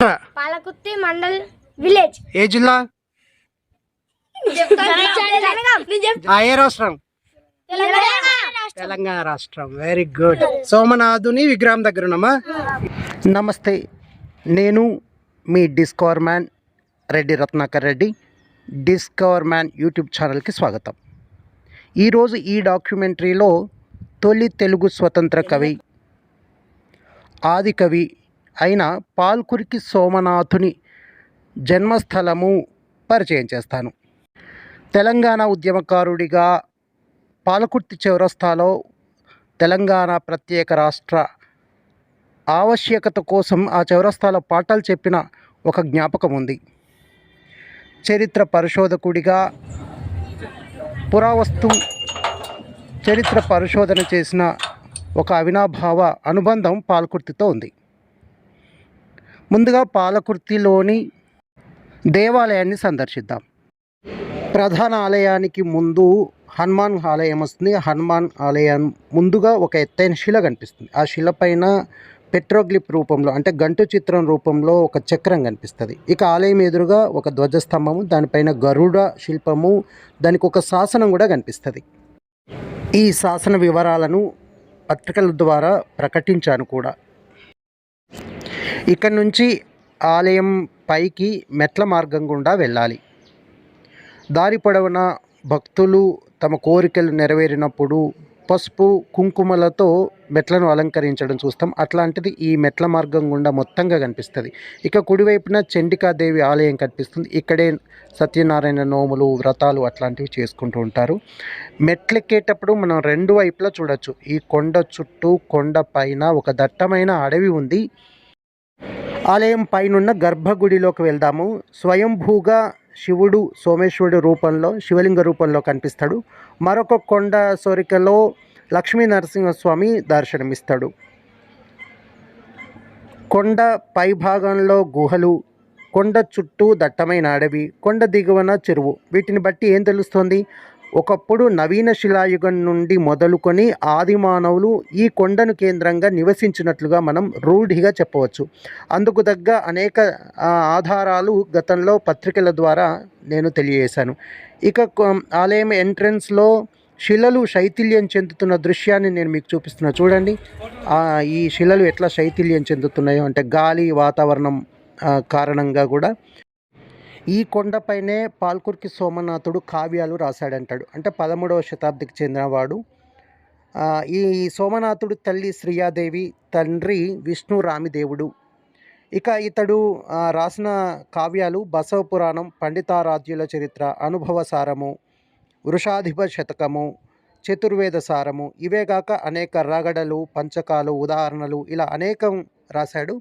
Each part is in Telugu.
పాలకుర్తి మండల్ విలేజ్. ఏ జిల్లా? ఆ, ఏ రాష్ట్రం? తెలంగాణ. రాష్ట్రం. వెరీ గుడ్ సోమనాథుని విగ్రహం దగ్గర ఉన్నామా? నమస్తే. నేను మీ discover man Reddy Ratnakar Reddy. Discover man YouTube ఛానల్కి స్వాగతం. ఈరోజు ఈ డాక్యుమెంటరీలో తొలి తెలుగు స్వతంత్ర కవి ఆది కవి అయిన పాల్కురికి సోమనాథుని జన్మస్థలము పరిచయం చేస్తాను. తెలంగాణ ఉద్యమకారుడిగా పాలకుర్తి చౌరస్తాలో తెలంగాణ ప్రత్యేక రాష్ట్ర ఆవశ్యకత కోసం ఆ చౌరస్తాలో పాఠాలు చెప్పిన ఒక జ్ఞాపకం ఉంది. చరిత్ర పరిశోధకుడిగా పురావస్తు చరిత్ర పరిశోధన చేసిన ఒక అవినాభావ అనుబంధం పాల్కుర్తితో ఉంది. ముందుగా పాలకుర్తిలోని దేవాలయాన్ని సందర్శిద్దాం. ప్రధాన ఆలయానికి ముందు హనుమాన్ ఆలయం వస్తుంది. హనుమాన్ ఆలయం ముందుగా ఒక ఎత్తైన శిల కనిపిస్తుంది. ఆ శిల పైన పెట్రోగ్లిప్ రూపంలో అంటే గంటు చిత్రం రూపంలో ఒక చక్రం కనిపిస్తుంది. ఇక ఆలయం ఎదురుగా ఒక ధ్వజస్తంభము దానిపైన గరుడ శిల్పము దానికి ఒక శాసనం కూడా కనిపిస్తుంది. ఈ శాసన వివరాలను పత్రికల ద్వారా ప్రకటించాను కూడా. ఇక్కడ నుంచి ఆలయం పైకి మెట్ల మార్గం గుండా వెళ్ళాలి. దారి పొడవున భక్తులు తమ కోరికలు నెరవేరినప్పుడు పసుపు కుంకుమలతో మెట్లను అలంకరించడం చూస్తాం. అట్లాంటిది ఈ మెట్ల మార్గం గుండా మొత్తంగా కనిపిస్తుంది. ఇక కుడివైపున చండికాదేవి ఆలయం కనిపిస్తుంది. ఇక్కడే సత్యనారాయణ నోములు వ్రతాలు అట్లాంటివి చేసుకుంటూ ఉంటారు. మెట్లెక్కేటప్పుడు మనం రెండు వైపులా చూడొచ్చు. ఈ కొండ చుట్టూ కొండ పైన ఒక దట్టమైన అడవి ఉంది. ఆలయం పైనున్న గర్భగుడిలోకి వెళ్దాము. స్వయంభూగా శివుడు సోమేశ్వరుడు రూపంలో శివలింగ రూపంలో కనిపిస్తాడు. మరొక కొండ సోరికలో లక్ష్మీ నరసింహస్వామి దర్శనమిస్తాడు. కొండ పై భాగంలో గుహలు కొండ చుట్టూ దట్టమైన అడవి కొండ దిగువన చెరువు. వీటిని బట్టి ఏం తెలుస్తుంది? ఒకప్పుడు నవీన శిలాయుగం నుండి మొదలుకొని ఆది మానవులు ఈ కొండను కేంద్రంగా నివసించినట్లుగా మనం రూఢిగా చెప్పవచ్చు. అందుకు తగ్గ అనేక ఆధారాలు గతంలో పత్రికల ద్వారా నేను తెలియజేశాను. ఇక ఆలయం ఎంట్రన్స్లో శిలలు శైథిల్యం చెందుతున్న దృశ్యాన్ని నేను మీకు చూపిస్తున్నా. చూడండి. ఈ శిలలు ఎట్లా శైథిల్యం చెందుతున్నాయో అంటే గాలి వాతావరణం కారణంగా కూడా. ఈ కొండపైనే పాల్కుర్కి సోమనాథుడు కావ్యాలు రాశాడంటాడు. అంటే పదమూడవ శతాబ్దికి చెందినవాడు ఈ సోమనాథుడు తల్లి శ్రీయాదేవి తండ్రి విష్ణు రామిదేవుడు. ఇక ఇతడు రాసిన కావ్యాలు బసవ పురాణం పండితారాధ్యుల చరిత్ర అనుభవ సారము వృషాధిప శతకము చతుర్వేద సారము. ఇవే కాక అనేక రగడలు పంచకాలు ఉదాహరణలు ఇలా అనేకం రాశాడు.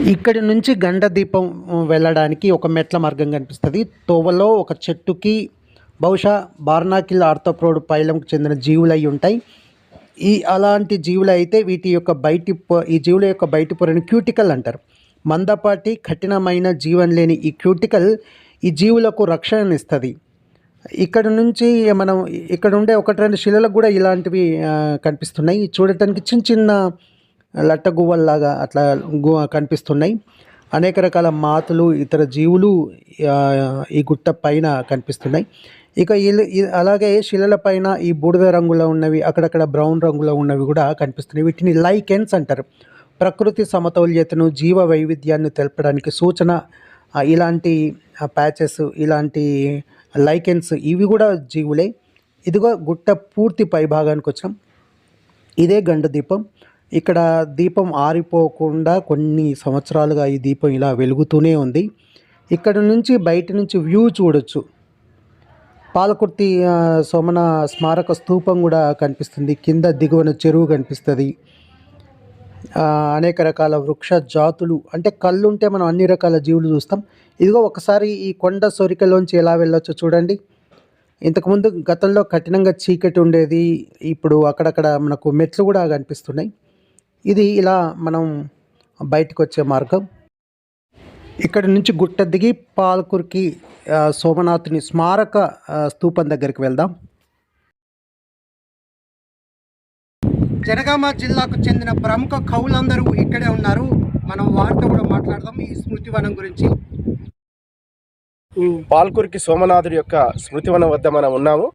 ఇక్కడి నుంచి గండ దీపం వెళ్ళడానికి ఒక మెట్ల మార్గం కనిపిస్తుంది. తోవలో ఒక చెట్టుకి బహుశా బార్నాకిల్ ఆర్థోప్రోడ్ పైలంకు చెందిన జీవులు అయి ఉంటాయి. ఈ అలాంటి జీవులు అయితే వీటి యొక్క బయటి పొ- ఈ జీవుల యొక్క బయటి పొరని క్యూటికల్ అంటారు. మందపాటి కఠినమైన జీవం లేని ఈ క్యూటికల్ ఈ జీవులకు రక్షణనిస్తుంది ఇక్కడ నుంచి మనం ఇక్కడ ఉండే ఒకటి రెండు శిలలకు కూడా ఇలాంటివి కనిపిస్తున్నాయి. చూడటానికి చిన్న చిన్న లట్ట గువ్వల్లాగా అట్లా కనిపిస్తున్నాయి. అనేక రకాల మాతులు ఇతర జీవులు ఈ గుట్ట పైన కనిపిస్తున్నాయి. ఇక అలాగే శిలల పైన ఈ బూడిద రంగులో ఉన్నవి అక్కడక్కడ బ్రౌన్ రంగులో ఉన్నవి కూడా కనిపిస్తున్నాయి. వీటిని లైకెన్స్ అంటారు. ప్రకృతి సమతౌల్యతను జీవ వైవిధ్యాన్ని తెలపడానికి సూచన ఇలాంటి ప్యాచెస్ ఇలాంటి లైకెన్స్ ఇవి కూడా జీవులే. ఇదిగో గుట్ట పూర్తి పై భాగానికి వచ్చినాం. ఇదే గండ దీపం ఇక్కడ దీపం ఆరిపోకుండా కొన్ని సంవత్సరాలుగా ఈ దీపం ఇలా వెలుగుతూనే ఉంది. ఇక్కడ నుంచి బయట నుంచి వ్యూ చూడొచ్చు. పాలకుర్తి సోమన స్మారక స్తూపం కూడా కనిపిస్తుంది. కింద దిగువన చెరువు కనిపిస్తుంది. అనేక రకాల వృక్ష జాతులు. అంటే కళ్ళు ఉంటే మనం అన్ని రకాల జీవులు చూస్తాం. ఇదిగో ఒకసారి ఈ కొండ సొరికలోంచి ఎలా వెళ్ళొచ్చో చూడండి. ఇంతకుముందు గతంలో కఠినంగా చీకటి ఉండేది. ఇప్పుడు అక్కడక్కడ మనకు మెట్లు కూడా కనిపిస్తున్నాయి. ఇది ఇలా మనం బయటకు వచ్చే మార్గం. ఇక్కడ నుంచి గుట్ట దిగి పాల్కురికి సోమనాథుని స్మారక ఆ, స్తూపం దగ్గరికి వెళ్దాం. జనగామ జిల్లాకు చెందిన ప్రముఖ కవులందరూ ఇక్కడే ఉన్నారు. మనం వారితో కూడా మాట్లాడదాం ఈ స్మృతివనం గురించి. పాల్కురికి సోమనాథుడి యొక్క స్మృతివనం వద్ద మనం ఉన్నాము.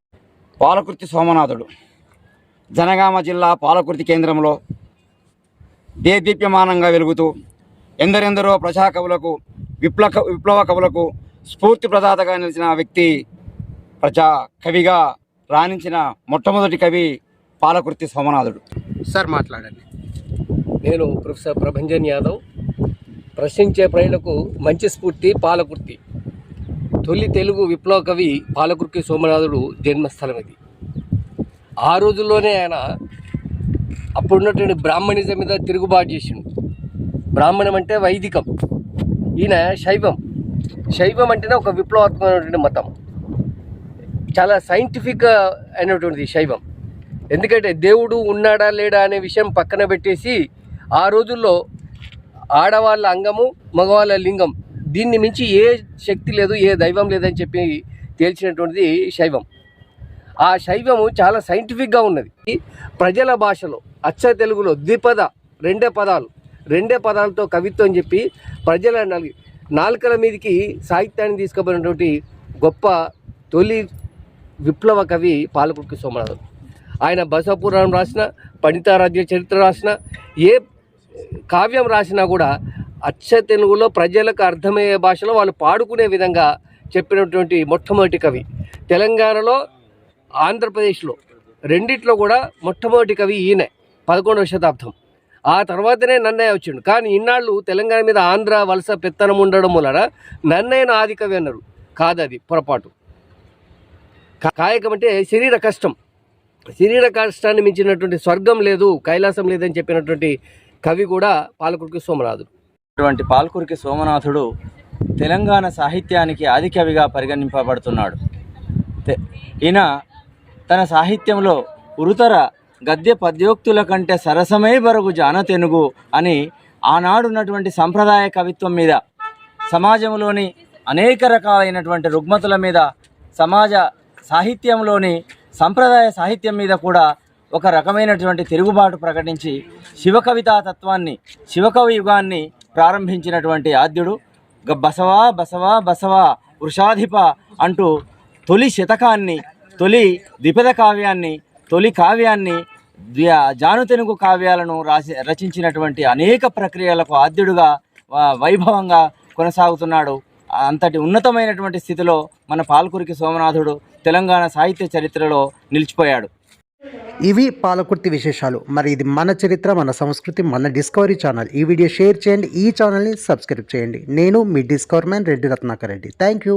పాలకుర్తి సోమనాథుడు. జనగామ జిల్లా పాలకుర్తి కేంద్రంలో దేదీప్యమానంగా వెలుగుతూ ఎందరెందరో ప్రజా కవులకు విప్లవ విప్లవ కవులకు స్ఫూర్తి ప్రదాతగా నిలిచిన వ్యక్తి ప్రజా కవిగా రాణించిన మొట్టమొదటి కవి పాలకుర్తి సోమనాథుడు. సార్ మాట్లాడండి. నేను ప్రొఫెసర్ ప్రభంజన్ యాదవ్. ప్రశ్నించే ప్రజలకు మంచి స్ఫూర్తి పాలకుర్తి. తొలి తెలుగు విప్లవ కవి పాలకుర్తి సోమనాథుడు జన్మస్థలం ఇది ఆ రోజుల్లోనే ఆయన అప్పుడున్నటువంటి బ్రాహ్మణిజం మీద తిరుగుబాటు చేసిండు. బ్రాహ్మణం అంటే వైదికం. ఈయన శైవం. శైవం అంటేనే ఒక విప్లవాత్మకమైనటువంటి మతం. చాలా సైంటిఫిక్ అయినటువంటిది శైవం. ఎందుకంటే దేవుడు ఉన్నాడా లేడా అనే విషయం పక్కన పెట్టేసి ఆ రోజుల్లో ఆడవాళ్ళ అంగము మగవాళ్ళ లింగం దీన్ని మించి ఏ శక్తి లేదు ఏ దైవం లేదని చెప్పి తేల్చినటువంటిది శైవం. ఆ శైవము చాలా సైంటిఫిక్గా ఉన్నది. ప్రజల భాషలో అచ్చ తెలుగులో ద్విపద రెండే పదాలు రెండే పదాలతో కవిత్వం చెప్పి ప్రజల నలి నాలుకల మీదకి సాహిత్యాన్ని తీసుకుపోయినటువంటి గొప్ప తొలి విప్లవ కవి పాలకుర్తి సోమనాథుడు ఆయన బసపురాణం రాసిన పండితారాధ్య చరిత్ర రాసిన ఏ కావ్యం రాసినా కూడా అచ్చ తెలుగులో ప్రజలకు అర్థమయ్యే భాషలో వాళ్ళు పాడుకునే విధంగా చెప్పినటువంటి మొట్టమొదటి కవి. తెలంగాణలో ఆంధ్రప్రదేశ్లో రెండిట్లో కూడా మొట్టమొదటి కవి ఈయనే పదకొండవ శతాబ్దం. ఆ తర్వాతనే నన్నయ్య వచ్చిండు. కానీ ఇన్నాళ్ళు తెలంగాణ మీద ఆంధ్ర వలస పెత్తనం ఉండడం వలన నన్నయ్యను ఆది కవి అన్నారు. కాదది పొరపాటు. కా- కాయకం అంటే శరీర కష్టం. శరీర కష్టాన్ని మించినటువంటి స్వర్గం లేదు కైలాసం లేదని చెప్పినటువంటి కవి కూడా పాలకురికి సోమనాథుడు. అటువంటి పాలకురికి సోమనాథుడు తెలంగాణ సాహిత్యానికి ఆదికవిగా పరిగణింపబడుతున్నాడు. ఈయన తన సాహిత్యంలో ఉరుతర గద్య పద్యోక్తుల కంటే సరసమై బరుగు జానతెనుగు అని ఆనాడున్నటువంటి సంప్రదాయ కవిత్వం మీద సమాజంలోని అనేక రకాలైనటువంటి రుగ్మతుల మీద సమాజ సాహిత్యంలోని సంప్రదాయ సాహిత్యం మీద కూడా ఒక రకమైనటువంటి తిరుగుబాటు ప్రకటించి శివకవితా తత్వాన్ని శివకవి యుగాన్ని ప్రారంభించినటువంటి ఆద్యుడు గ- బసవా బసవా బసవా వృషాధిప అంటూ తొలి శతకాన్ని తొలి ద్విపద కావ్యాన్ని తొలి కావ్యాన్ని జానుతెనుగు కావ్యాలను రాసి రచించినటువంటి అనేక ప్రక్రియలకు ఆద్యుడుగా వైభవంగా కొనసాగుతున్నాడు. అంతటి ఉన్నతమైనటువంటి స్థితిలో మన పాల్కురికి సోమనాథుడు తెలంగాణ సాహిత్య చరిత్రలో నిలిచిపోయాడు. ఇవి పాలకుర్తి విశేషాలు. మరి ఇది మన చరిత్ర మన సంస్కృతి మన డిస్కవరీ ఛానల్. ఈ వీడియో షేర్ చేయండి. ఈ ఛానల్ని సబ్స్క్రైబ్ చేయండి. నేను మీ discover man Reddy Ratnakar Reddy. Thank you